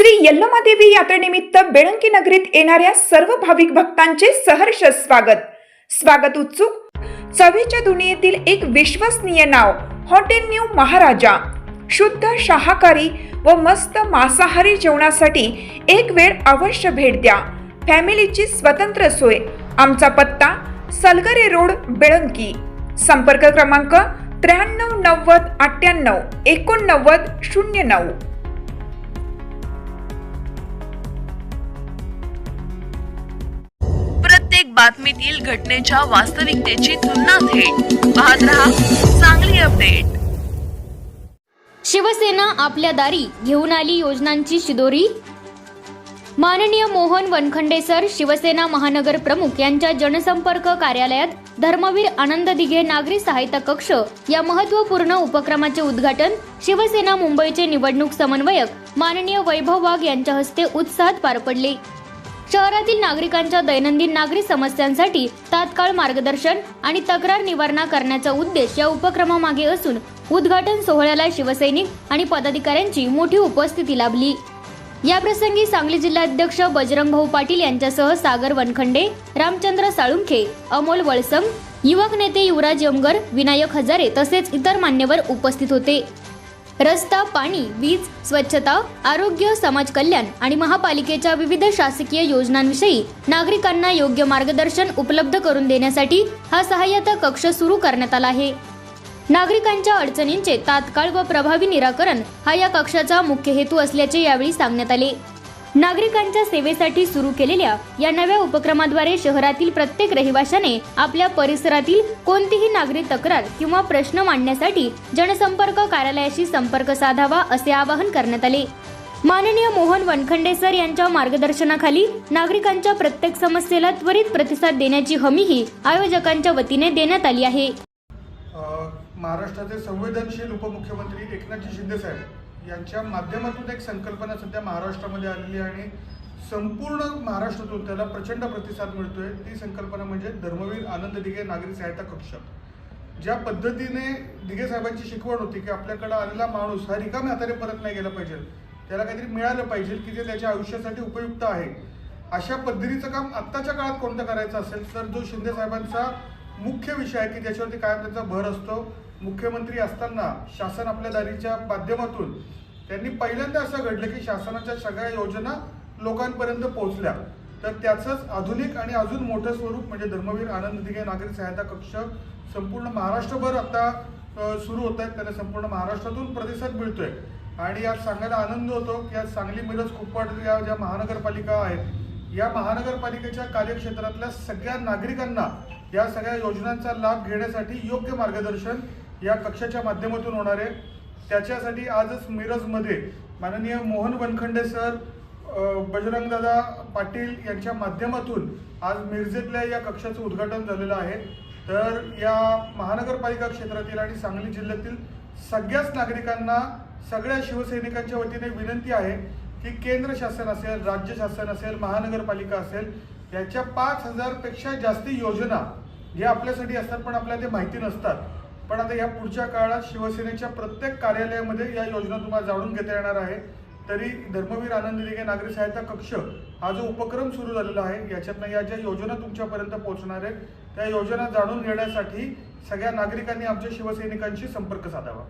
श्री यल्लमादेवी यात्रेनिमित्त बेळंकी नगरीत येणाऱ्या सर्व भाविक भक्तांचे सहर्ष स्वागत. स्वागत उत्सुक. चवीच्या दुनियेतील एक विश्वसनीय नाव हॉटेल न्यू महाराजा. शुद्ध शाकाहारी व मस्त मांसाहारी जेवणासाठी एक वेळ अवश्य भेट द्या. फॅमिलीची स्वतंत्र सोय. आमचा पत्ता सलगरे रोड बेळंकी. संपर्क क्रमांक त्र्याण्णव नव्वद अठ्ठ्याण्णव एकोणनव्वद शून्य नऊ. बातमीतील घटनेच्या वास्तविकतेची तुलना थेट. पाहत रहा चांगली अपडेट. शिवसेना आपल्या दारी घेऊन आली योजनांची शिदोरी? माननीय मोहन वनखंडे सर शिवसेना महानगर प्रमुख यांच्या जनसंपर्क कार्यालयात धर्मवीर आनंद दिघे नागरी सहायता कक्ष या महत्त्वपूर्ण उपक्रमाचे उद्घाटन शिवसेना मुंबईचे निवडणूक समन्वयक माननीय वैभव वाघ यांच्या हस्ते उत्साहात पार पडले. शहरातील नागरिकांच्या दैनंदिन नागरी समस्यांसाठी तात्काळ मार्गदर्शन आणि तक्रार निवारणा करण्याचा उद्देश या उपक्रमामागे असून उद्घाटन सोहळ्याला शिवसैनिक आणि पदाधिकाऱ्यांची मोठी उपस्थिती लाभली. याप्रसंगी सांगली जिल्हाध्यक्ष बजरंग भाऊ पाटील यांच्यासह सागर वनखंडे रामचंद्र साळुंखे अमोल वळसंग युवक नेते युवराज यमगर विनायक हजारे तसेच इतर मान्यवर उपस्थित होते. रस्ता पाणी वीज स्वच्छता आरोग्य समाज कल्याण आणि महापालिकेच्या विविध शासकीय योजनांविषयी नागरिकांना योग्य मार्गदर्शन उपलब्ध करून देण्यासाठी हा सहाय्यता कक्ष सुरू करण्यात आला आहे. नागरिकांच्या अडचणींचे तात्काळ व प्रभावी निराकरण हा या कक्षाचा मुख्य हेतू असल्याचे यावेळी सांगण्यात आले. नागरिकांच्या सेवेसाठी सुरू केलेल्या या नव्या उपक्रमाद्वारे शहरातील प्रत्येक रहिवाशाने आपल्या परिसरातील कोणतीही नागरिक तक्रार किंवा प्रश्न मांडण्यासाठी जनसंपर्क कार्यालयाशी संपर्क साधावा असे आवाहन करण्यात आले. माननीय मोहन वनखंडे सर यांच्या मार्गदर्शनाखाली नागरिकांच्या प्रत्येक समस्येला त्वरित प्रतिसाद देण्याची हमीही आयोजकांच्या वतीने देण्यात आली आहे. महाराष्ट्राचे संवेदनशील उपमुख्यमंत्री एकनाथजी शिंदे साहेब यांच्या माध्यमातून एक संकल्पना सध्या महाराष्ट्रामध्ये आलेली आहे आणि संपूर्ण महाराष्ट्रातून त्याला प्रचंड प्रतिसाद मिळतोय. ती संकल्पना म्हणजे धर्मवीर आनंद दिघे नागरी सहायता कक्ष ज्या पद्धतीने दिघे साहेबांची शिकवण होती की आपल्याकडे आलेला माणूस हा रिकाम्या हाताने परत नाही गेला पाहिजे त्याला काहीतरी मिळालं पाहिजे की जे त्याच्या आयुष्यासाठी उपयुक्त आहे. अशा पद्धतीचं काम आत्ताच्या काळात कोणतं करायचं असेल तर जो शिंदे साहेबांचा मुख्य विषय आहे की ज्याच्यावरती कायम त्यांचा भर असतो मुख्यमंत्री असताना शासन आपल्या दारीच्या माध्यमातून त्यांनी पहिल्यांदा असं घडलं की शासनाच्या सगळ्या योजना लोकांपर्यंत पोहोचल्या. तर त्याचंच आधुनिक आणि अजून मोठं स्वरूप म्हणजे धर्मवीर आनंद दिघे नागरिक सहायता कक्ष संपूर्ण महाराष्ट्रभर आता सुरू होत आहेत. त्याला संपूर्ण महाराष्ट्रातून प्रतिसाद मिळतोय. आणि यात सांगायला आनंद होतो की आज सांगली मिरज या ज्या महानगरपालिका आहेत या महानगरपालिकेच्या कार्यक्षेत्रातल्या सगळ्या नागरिकांना या सगळ्या योजनांचा लाभ घेण्यासाठी योग्य मार्गदर्शन या कक्षाच्या माध्यमातून होणार आहे. त्याच्यासाठी आजच मिरजमध्ये माननीय मोहन वनखंडे सर बजरंगदादा पाटील यांच्या माध्यमातून आज मिरजेतल्या या कक्षाचं उद्घाटन झालेलं आहे. तर या महानगरपालिका क्षेत्रातील आणि सांगली जिल्ह्यातील सगळ्याच नागरिकांना सगळ्या शिवसैनिकांच्या वतीने विनंती आहे की केंद्र शासन असेल राज्य शासन असेल महानगरपालिका असेल याच्या पाच हजारपेक्षा जास्ती योजना या आपल्यासाठी असतात पण आपल्याला ते माहिती नसतात. पण आता या पुढच्या काळात शिवसेनेच्या प्रत्येक कार्यालयामध्ये या योजना तुम्हाला जाणून घेता येणार आहे. तरी धर्मवीर आनंद दिघे नागरी सहायता कक्ष हा जो उपक्रम सुरू झालेला आहे याच्यातनं या ज्या योजना तुमच्यापर्यंत पोहोचणार आहेत त्या योजना जाणून घेण्यासाठी सगळ्या नागरिकांनी आमच्या शिवसैनिकांशी संपर्क साधावा.